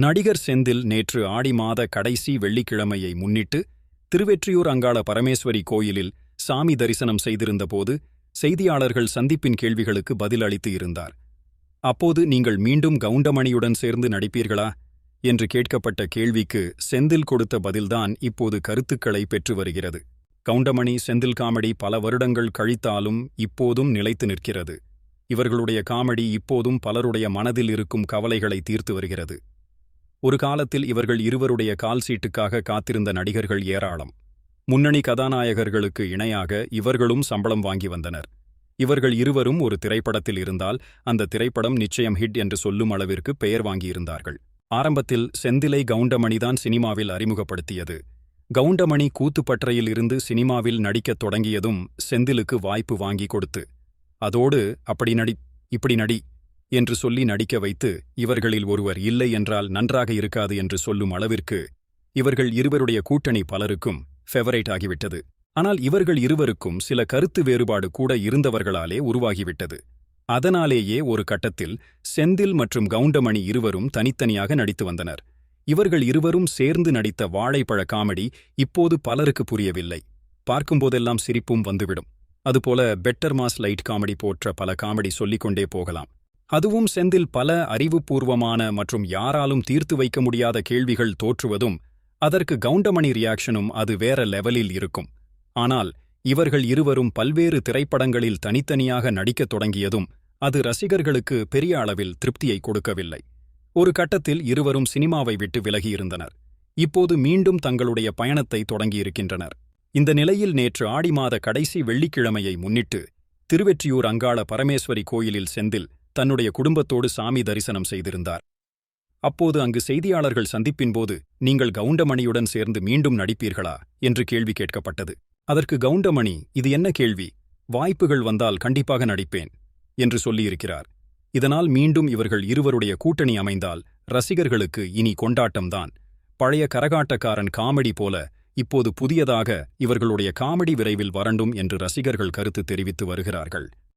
நடிகர் செந்தில் நேற்று ஆடி மாத கடைசி வெள்ளிக்கிழமையை முன்னிட்டு திருவெற்றியூர் அங்காள பரமேஸ்வரி கோயிலில் சாமி தரிசனம் செய்திருந்தபோது செய்தியாளர்கள் சந்திப்பின் கேள்விகளுக்கு பதில் அளித்து இருந்தார். அப்போது நீங்கள் மீண்டும் கவுண்டமணியுடன் சேர்ந்து நடிப்பீர்களா? என்று கேட்கப்பட்ட கேள்விக்கு செந்தில் கொடுத்த பதில்தான் இப்போது கருத்துக்களை பெற்று வருகிறது. கவுண்டமணி செந்தில் காமெடி பல வருடங்கள் கழித்தாலும் இப்போதும் நிலைத்து நிற்கிறது. இவர்களுடைய காமெடி இப்போதும் பலருடைய மனதில் இருக்கும் கவலைகளை தீர்த்து வருகிறது. ஒரு காலத்தில் இவர்கள் இருவருடைய கால்சீட்டுக்காக காத்திருந்த நடிகர்கள் ஏராளம். முன்னணி கதாநாயகர்களுக்கு இணையாக இவர்களும் சம்பளம் வாங்கி வந்தனர். இவர்கள் இருவரும் ஒரு திரைப்படத்தில் இருந்தால் அந்த திரைப்படம் நிச்சயம் ஹிட் என்று சொல்லும் அளவிற்கு பெயர் வாங்கியிருந்தார்கள். ஆரம்பத்தில் செந்திலை கவுண்டமணிதான் சினிமாவில் அறிமுகப்படுத்தியது. கவுண்டமணி கூத்துப்பற்றையில் இருந்து சினிமாவில் நடிக்கத் தொடங்கியதும் செந்திலுக்கு வாய்ப்பு வாங்கி கொடுத்து அதோடு அப்படி நடி இப்படி நடி என்று சொல்லி நடிக்க வைத்து இவர்களில் ஒருவர் இல்லை என்றால் நன்றாக இருக்காது என்று சொல்லும் அளவிற்கு இவர்கள் இருவருடைய கூட்டணி பலருக்கும் ஃபெவரைட் ஆகிவிட்டது. ஆனால் இவர்கள் இருவருக்கும் சில கருத்து வேறுபாடு கூட இருந்தவர்களாலே உருவாகிவிட்டது. அதனாலேயே ஒரு கட்டத்தில் செந்தில் மற்றும் கவுண்டமணி இருவரும் தனித்தனியாக நடித்து வந்தனர். இவர்கள் இருவரும் சேர்ந்து நடித்த வாழைப்பழ காமெடி இப்போது பலருக்கு புரியவில்லை. பார்க்கும்போதெல்லாம் சிரிப்பும் வந்துவிடும். அதுபோல பெட்டர் மாஸ் லைட் காமெடி போற்ற பல காமெடி சொல்லிக்கொண்டே போகலாம். அதுவும் செந்தில் பல அறிவுபூர்வமான மற்றும் யாராலும் தீர்த்து வைக்க முடியாத கேள்விகள் தோற்றுவதும் அதற்கு கவுண்டமணி ரியாக்ஷனும் அது வேற லெவலில் இருக்கும். ஆனால் இவர்கள் இருவரும் பல்வேறு திரைப்படங்களில் தனித்தனியாக நடிக்கத் தொடங்கியதும் அது ரசிகர்களுக்கு பெரிய அளவில் திருப்தியை கொடுக்கவில்லை. ஒரு கட்டத்தில் இருவரும் சினிமாவை விட்டு விலகியிருந்தனர். இப்போது மீண்டும் தங்களுடைய பயணத்தை தொடங்கியிருக்கின்றனர். இந்த நிலையில் நேற்று ஆடி மாத கடைசி வெள்ளிக்கிழமையை முன்னிட்டு திருவெற்றியூர் அங்காள பரமேஸ்வரி கோயிலில் செந்தில் தன்னுடைய குடும்பத்தோடு சாமி தரிசனம் செய்திருந்தார். அப்போது அங்கு செய்தியாளர்கள் சந்திப்பின்போது நீங்கள் கவுண்டமணியுடன் சேர்ந்து மீண்டும் நடிப்பீர்களா? என்று கேள்வி கேட்கப்பட்டது. அதற்கு கவுண்டமணி இது என்ன கேள்வி? வாய்ப்புகள் வந்தால் கண்டிப்பாக நடிப்பேன் என்று சொல்லியிருக்கிறார். இதனால் மீண்டும் இவர்கள் இருவருடைய கூட்டணி அமைந்தால் ரசிகர்களுக்கு இனி கொண்டாட்டம்தான் பழைய கரகாட்டக்காரன் காமெடி போல இப்போது புதியதாக இவர்களுடைய காமெடி விரைவில் வரண்டும் என்று ரசிகர்கள் கருத்து தெரிவித்து வருகிறார்கள்.